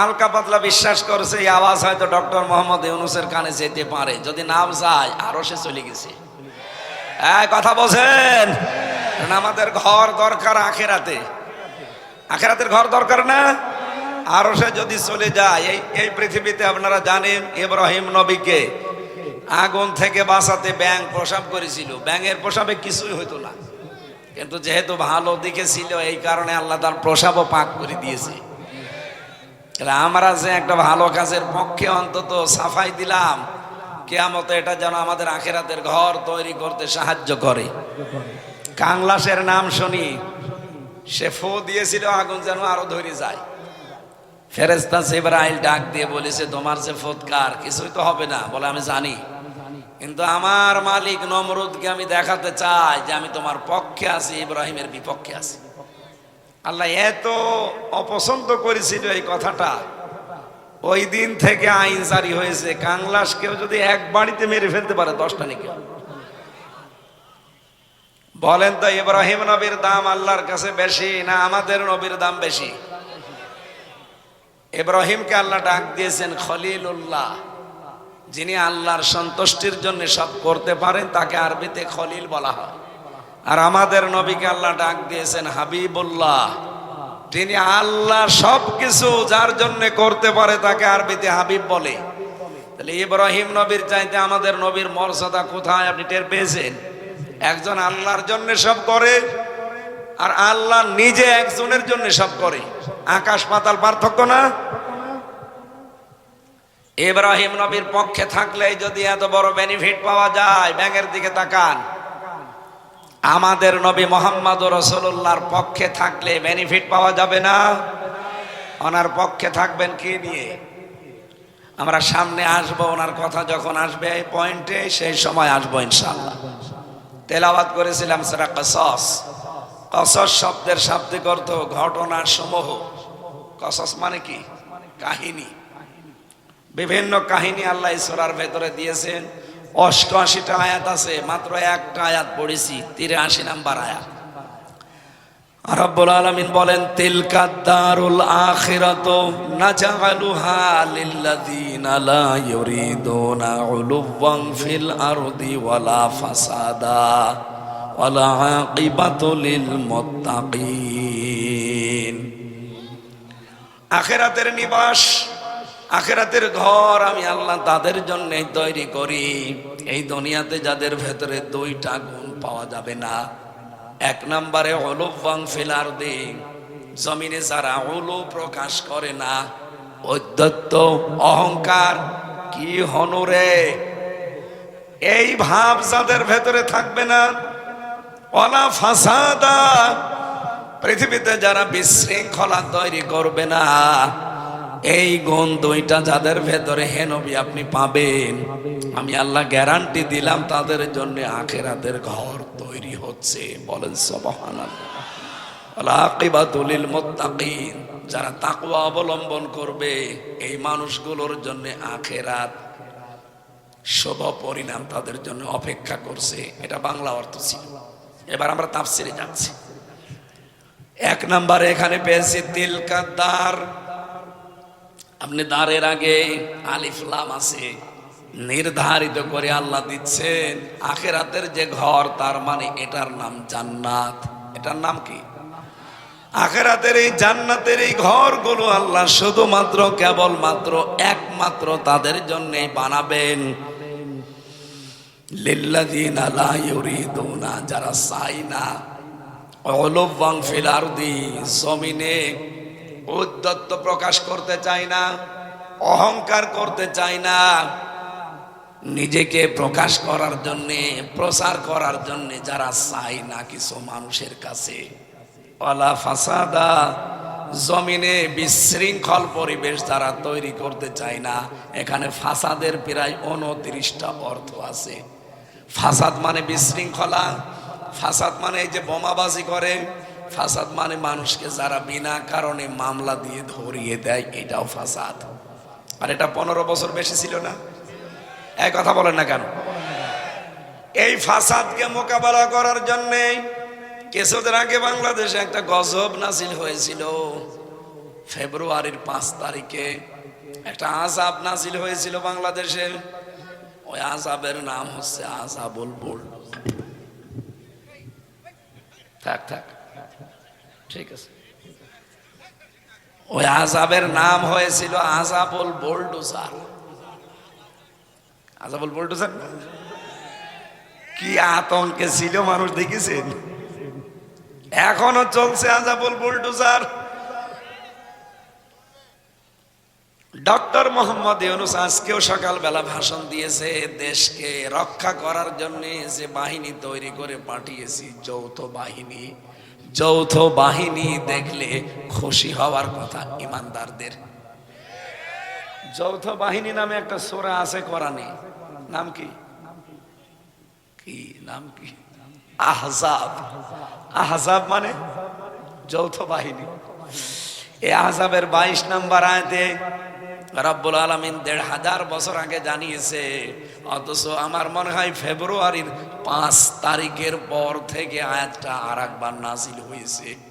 হালকা পাতলা বিশ্বাস করছে এই আওয়াজ হয়তো ডক্টর মোহাম্মদ ইউনুসের কানে যেতে পারে। যদি নাম যায়, আরও সে চলে গেছে। হ্যাঁ কথা বলছেন? আমাদের ঘর দরকার আখেরাতে। আখেরাতের ঘর দরকার না? আরও সে যদি চলে যায়, এই এই পৃথিবীতে আপনারা জানেন, ইব্রাহিম নবীকে আগুন থেকে বাঁচাতে ব্যাং প্রসাব করেছিল। ব্যাঙের প্রসাবে কিছুই হতো না। কিন্তু যেহেতু ভালো দিকে ছিল, এই কারণে আল্লাহ তার প্রসাবও পাক করে দিয়েছে। তাহলে আমরা যে একটা ভালো কাজের পক্ষে অন্তত সাফাই দিলাম, কেয়ামত এটা যেন আমাদের আখেরাতের ঘর তৈরি করতে সাহায্য করে। কাংলাসের নাম শুনি, সে ফো দিয়েছিল, আগুন যেন আরও ধরে যায়। ফেরেস্তা সেবরাইল ডাক দিয়ে বলেছে, তোমার যে ফোৎকার কিছুই তো হবে না। বলে, আমি জানি। কিন্তু আমার মালিক নমরুদকে আমি দেখাতে চাই যে আমি তোমার পক্ষে আছি, ইব্রাহিমের বিপক্ষে আছি। আল্লাহ এত অপছন্দ করেছিল এই কথাটা। ওই দিন থেকে আইন জারি হয়েছে। কাংলাস কেউ যদি এক বাড়িতে মেরে ফেলতে পারে, দশটা নাকি? বলেন তো, ইব্রাহিম নবীর দাম আল্লাহর কাছে বেশি না আমাদের নবীর দাম বেশি? ইব্রাহিমকে আল্লাহ ডাক দিয়েছেন, খলিলুল্লাহ। যিনি আল্লাহর সন্তুষ্টির জন্য সব করতে পারেন, তাকে আরবিতে খলিল বলা হয়। আর আমাদের নবীকে আল্লাহ ডাক দিয়েছেন হাবিবুল্লাহ। তিনি আল্লাহ সব কিছু যার জন্য করতে পারে তাকে আরবিতে হাবিব বলে। তাহলে ইব্রাহিম নবীর চাইতে আমাদের নবীর মর্যাদা কোথায় আপনি টের পেয়েছেন? একজন আল্লাহর জন্য সব করে আর আল্লাহ নিজে একজনের জন্য সব করে। আকাশ পাতাল পার্থক্য না? ইব্রাহিম নবীর পক্ষে থাকলে যদি এত বড় বেনিফিট পাওয়া যায়, ব্যাঙের দিকে তাকান। আমাদের নবী মোহাম্মদ রসুল্লাহর পক্ষে থাকলে বেনিফিট পাওয়া যাবে না? ওনার পক্ষে থাকবেন কি নিয়ে? আমরা সামনে আসব, ওনার কথা যখন আসবে এই পয়েন্টে, সেই সময় আসব ইনশাল্লাহ তেলাওয়াত করেছিলাম সেটা কসস। কসস শব্দের শাব্দিক অর্থ ঘটনার সমূহ। কসস মানে কি? কাহিনী। বিভিন্ন কাহিনী আল্লাহ ঈশ্বরার ভেতরে দিয়েছেন। অষ্টআশিটা আয়াত আছে, মাত্র একটা আয়াত পড়েছি, তিরাশি নাম্বার আয়াত। রব্বুল আলামিন বলেন, তিলকা দারুল আখিরাত নাজালুহা লিল্লাযিনা লা ইউরিদুনা উলুওয়ান ফিল আরদি ওয়ালা ফাসাদা ওয়ালা আকিবাতু লিল মুত্তাকিন। আখিরাতের নিবাস আখেরাতের ঘর আমি আল্লাহ তাদের জন্য তৈরি করি। এই দুনিয়াতে যাদের ভেতরে দুইটা গুণ পাওয়া যাবে না। এক নম্বরে অলুবাং ফেলার দে জমিনে যারা অলু প্রকাশ করে না, অধ্যত্ত অহংকার কি হনুরে এই ভাব যাদের ভেতরে থাকবে না অলা ফাসাদা। পৃথিবীতে যারা বিশৃঙ্খলা তৈরি করবে না এই গুণ দুইটা যাদের ভেতরে হেনবি আপনি পাবেন। আমি আল্লাহ গ্যারান্টি দিলাম, তাদের জন্য আখেরাতের ঘর তৈরি হচ্ছে। বলেন মোত্তাকিন। যারা তাকুয়া অবলম্বন করবে, এই মানুষগুলোর জন্য আখেরাত শুভ পরিণাম তাদের জন্য অপেক্ষা করছে। এটা বাংলা অর্থ ছিল। এবার আমরা তাফসিরে যাচ্ছি। এক নম্বরে এখানে পেয়েছি তিলকাদ্দার আপনি দাঁড়ের আগে আলিফলাম আছে। নির্ধারিত করে আল্লাহ দিচ্ছেন, আখেরাতের যে ঘর, তার মানে এটার নাম জান্নাত। এটার নাম কি? আখেরাতের এই জান্নাতের এই ঘরগুলো আল্লাহ শুধুমাত্র, কেবলমাত্র, একমাত্র তাদের জন্য বানাবেন। যারা চাই না। অলুবাং ফিল আরদি, জমিনে উদ্যত্ত প্রকাশ করতে চায় না, অহংকার করতে চায় না। নিজেকে প্রকাশ করার জন্যে, প্রচার করার জন্যে যারা চায় না কিছু মানুষের কাছে। অলা ফাসাদা, জমিনে বিশৃঙ্খল পরিবেশ যারা তৈরি করতে চায় না, এখানে ফাসাদের প্রায় উনত্রিশটা অর্থ আছে। ফাসাদ মানে বিশৃঙ্খলা, ফাসাদ মানে এই যে বোমাবাজি করে ফাসাদ মানে মানুষকে যারা বিনা কারণে মামলা দিয়ে ধরিয়ে দেয়, এটাও ফাসাদ। আর এটা পনেরো বছর বেশি ছিল না। এই কথা বলেন না কেন? এই ফাসাদকে মোকাবেলা করার জন্যে কিছুদিন আগে বাংলাদেশে একটা গজব নাসিল হয়েছিল। ফেব্রুয়ারির পাঁচ তারিখে একটা আজাব নাজিল হয়েছিল বাংলাদেশে। ওই আজাবের নাম হচ্ছে আজাবুল বুল। থাক থাক। ঠিক আছে। ওই আজাবের নাম হয়েছিল আজাবুল বোল্ডোজার। আজাবুল বোল্ডোজার কি আতঙ্কে ছিল মানুষ দেখেছেন? এখনও চলছে আজাবুল বুলডোজার। ডক্টর মোহাম্মদ ইউনুস আজকেও সকালবেলা ভাষণ দিয়েছে, দেশকে রক্ষা করার জন্য যে বাহিনী তৈরি করে পাঠিয়েছি, যৌথ বাহিনী। যৌথ বাহিনী দেখলে খুশি হওয়ার কথা ইমানদারদের। যৌথ বাহিনী নামে একটা সোরা আছে কোরআনে। নাম কি? কি? নাম কি? আহজাব। আহজাব মানে যৌথ বাহিনী। এই আহজাবের বাইশ নাম্বার আয়তে রব্বুল আলমিন দেড় হাজার বছর আগে জানিয়েছে, অথচ আমার মনে হয় ফেব্রুয়ারির পাঁচ তারিখের পর থেকে আয়াতটা আর একবার নাজিল হয়েছে।